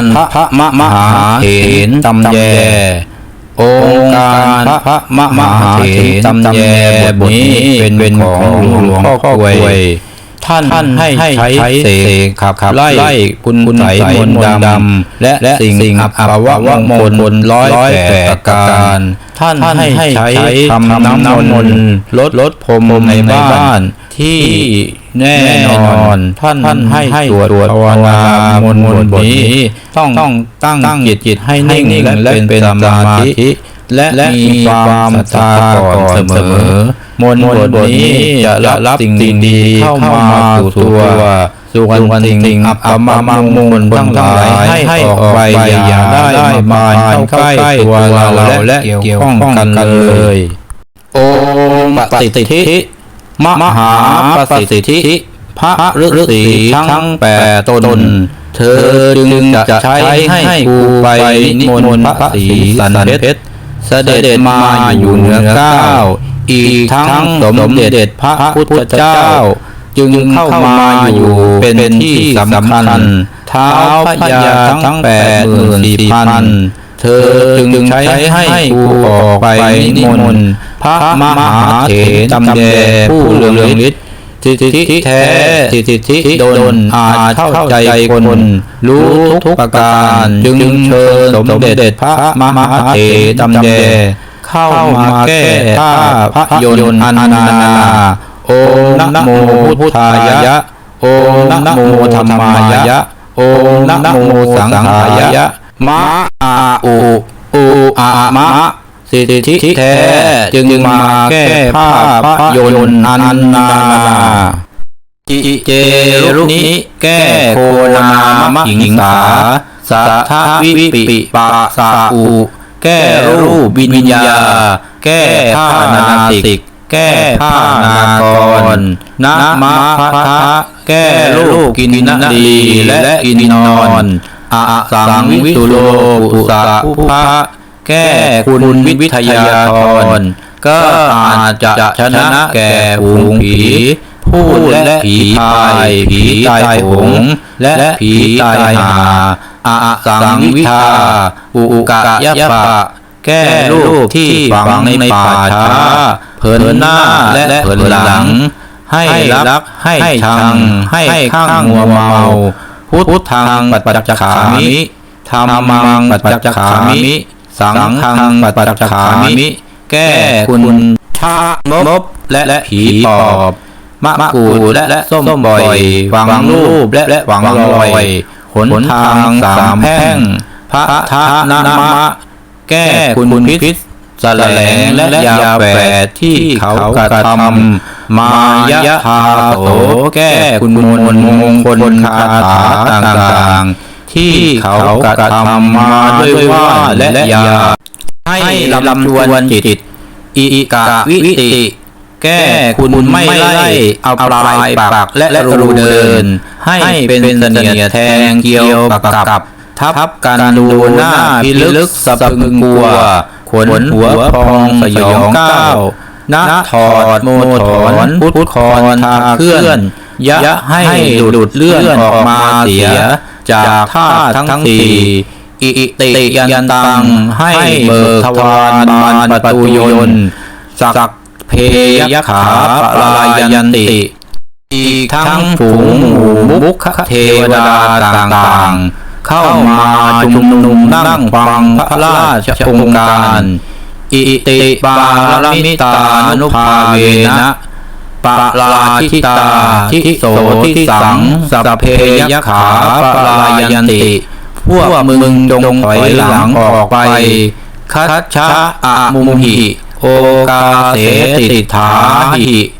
การพระมหาเถรตำแยองค์การพระมหาเถรตำแยบทนี้เป็นของหลวงพ่อกล้วย ท่านท่านให้ใช้เสกขับขับไล่คุณคุณไสมนต์ดำและและสิ่งอัปวะมงคลร้อยแปดประการ ท่านให้ใช้ทำน้ำมนต์ลดลดพรมในบ้านที่แน่นอนท่านท่านให้ตรวจภาวนามนต์บทนี้ ต้องต้องตั้งตั้งจิตจิตให้นิ่งและเป็นสมาธิ และและมีความศรัทธาก่อนเสมอ มนต์บทนี้จะรับสิ่งดีเข้ามาสู่ตัวส่วนสิ่งอัปมามงมงทั้งหลายให้ออกไปอย่าได้มาเข้าใกล้ตัวเราและเกี่ยวข้องกันเลย โอมปฏิสิทธิมหาประสิทธิพระฤาษีทั้งแปดตน เธอจึงจะใช้ให้กูไปนิมนต์พระศรีสันเพชร เสด็จมาอยู่เหนือเก้าอีกทั้งสมเด็จพระพุทธเจ้า จึงเข้ามาอยู่เป็นที่สำคัญเท้าพระยาทั้งแปดหมื่นสี่พันเธอจึงใช้ให้กูออกไปนิมนต์พระมหาเถรจำแยผู้เรืองฤทธิ์ ทิทิแท้ทิทิโดนอาจเข้าใจคนรู้ทุกประการ จึงเชิญสมเด็จพระมหาเถรจำแยเข้ามาแก้ผ้าพระยนต์อนนานาโอมนะโมพุทธายะ โอมนะโมธรรมายะ โอมนะโมสังขายะมะอาอุอุอามะ สิทธิแท้จึงมาแก้ผ้าพระยนต์อันนาจิเจรุนี้แก้โคนามะหิงสาสัทธวิปิปะสาอุแก้รูปวิญญา แก้ผ้านาติก แก้ผ้านากรนะมะพะทะแก้ลูกกินนดีและกินนอนอสังวิตุโลปุสะภะ แก้คุณวิทยาธรก็อาจจะชนะแก่ฝูงผีพูดและผีพายผีตายหงและผีตายหาอะสังวิชาอุกะยะปะ แก้ลูกที่ฝังในป่าช้าเผินหน้าและเผินหลัง ให้รักให้ชัง ให้ข้างมัวเมา พุทธังปัจจขามิธรรมังปัจจขามิ สังฆังปัจจามิ แก้คุณชามบและผีปอบมะกูดและส้มบ่อยฝังรูปและฝังรอยหนทางสามแพ่ง พระทานามะ แก้คุณพิษสแสลงและยาแฝดที่เขากระทำมายะทาโตแก้คุณมนมงคลคาถาต่างๆ ที่เขากระทำมาด้วยว่าและยา ให้ลำดวนจิต อิกะวิติ แก้คุณไม่ไล่เอาปลายปากและรูเดิน ให้เป็นเสนียแทงเกี่ยวกับทับกันดูหน้าพิลึกสะพึงกลัว ขนหัวพองสยองก้าวนะถอดโมถอนพุทธคอนทาเคลื่อน ยะให้ดุดเลื่อนออกมาเสีย จากท่าทั้งสี่อิติยันตังให้เบิกทวารบานประตูยนสักเพยขาปลายันติ อีกทั้งฝูงหมู่บุคเทวดาต่างๆ เข้ามาชุมนุมนั่งฟังพระราชองค์การ อิติปาลมิตานุภาเวนะ ปะลาทิตาทิโสทิสังสัพเพยขาปลายันติ พวกมึงจงถอยหลังออกไป คัจฉะอะมุมหิ โอกาเสติถาหิ